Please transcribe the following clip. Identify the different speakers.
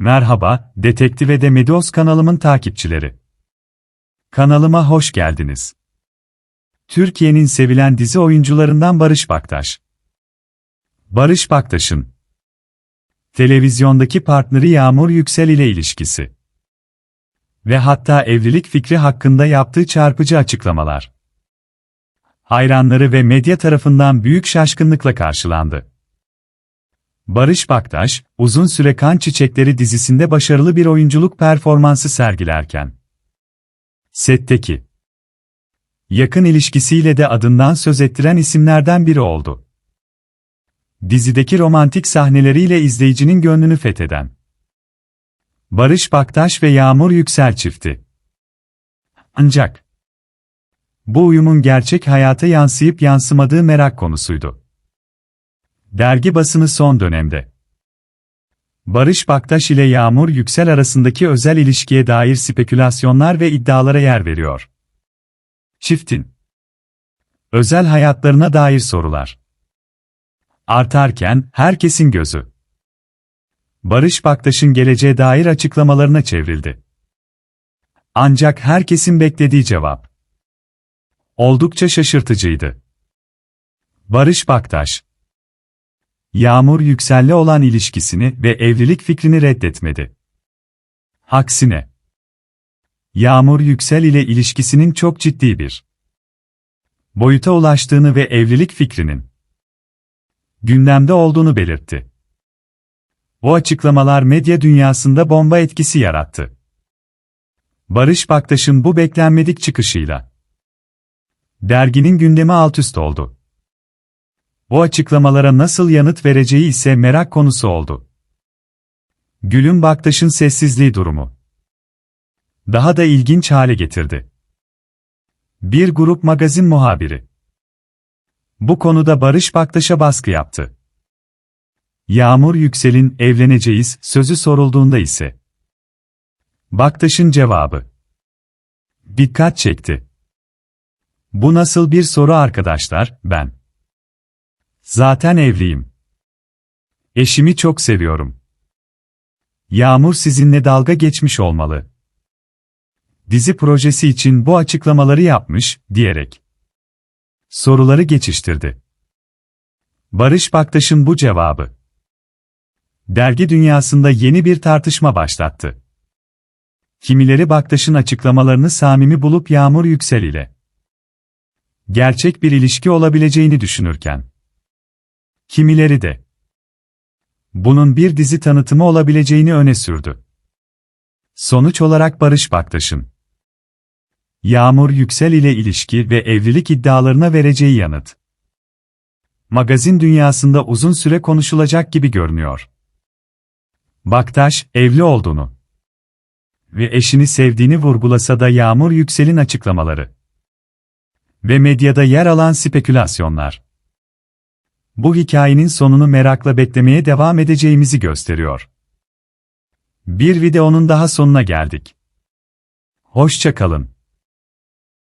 Speaker 1: Merhaba, Detektive de Medios kanalımın takipçileri. Kanalıma hoş geldiniz. Türkiye'nin sevilen dizi oyuncularından Barış Baktaş. Barış Baktaş'ın televizyondaki partneri Yağmur Yüksel ile ilişkisi ve hatta evlilik fikri hakkında yaptığı çarpıcı açıklamalar. Hayranları ve medya tarafından büyük şaşkınlıkla karşılandı. Barış Baktaş, uzun süre Kan Çiçekleri dizisinde başarılı bir oyunculuk performansı sergilerken, setteki yakın ilişkisiyle de adından söz ettiren isimlerden biri oldu. Dizideki romantik sahneleriyle izleyicinin gönlünü fetheden Barış Baktaş ve Yağmur Yüksel çifti. Ancak bu uyumun gerçek hayata yansıyıp yansımadığı merak konusuydu. Dergi basını son dönemde. Barış Baktaş ile Yağmur Yüksel arasındaki özel ilişkiye dair spekülasyonlar ve iddialara yer veriyor. Çiftin özel hayatlarına dair sorular artarken herkesin gözü Barış Baktaş'ın geleceğe dair açıklamalarına çevrildi. Ancak herkesin beklediği cevap oldukça şaşırtıcıydı. Barış Baktaş Yağmur Yüksel'le olan ilişkisini ve evlilik fikrini reddetmedi. Aksine, Yağmur Yüksel ile ilişkisinin çok ciddi bir boyuta ulaştığını ve evlilik fikrinin gündemde olduğunu belirtti. Bu açıklamalar medya dünyasında bomba etkisi yarattı. Barış Baktaş'ın bu beklenmedik çıkışıyla derginin gündemi altüst oldu. Bu açıklamalara nasıl yanıt vereceği ise merak konusu oldu. Gülüm Baktaş'ın sessizliği durumu daha da ilginç hale getirdi. Bir grup magazin muhabiri bu konuda Barış Baktaş'a baskı yaptı. Yağmur Yüksel'in evleneceğiz sözü sorulduğunda ise Baktaş'ın cevabı dikkat çekti. Bu nasıl bir soru arkadaşlar, ben zaten evliyim. Eşimi çok seviyorum. Yağmur sizinle dalga geçmiş olmalı. Dizi projesi için bu açıklamaları yapmış, diyerek soruları geçiştirdi. Barış Baktaş'ın bu cevabı dergi dünyasında yeni bir tartışma başlattı. Kimileri Baktaş'ın açıklamalarını samimi bulup Yağmur Yüksel ile gerçek bir ilişki olabileceğini düşünürken, kimileri de bunun bir dizi tanıtımı olabileceğini öne sürdü. Sonuç olarak Barış Baktaş'ın Yağmur Yüksel ile ilişki ve evlilik iddialarına vereceği yanıt. Magazin dünyasında uzun süre konuşulacak gibi görünüyor. Baktaş, evli olduğunu ve eşini sevdiğini vurgulasa da Yağmur Yüksel'in açıklamaları ve medyada yer alan spekülasyonlar. Bu hikayenin sonunu merakla beklemeye devam edeceğimizi gösteriyor. Bir videonun daha sonuna geldik. Hoşça kalın.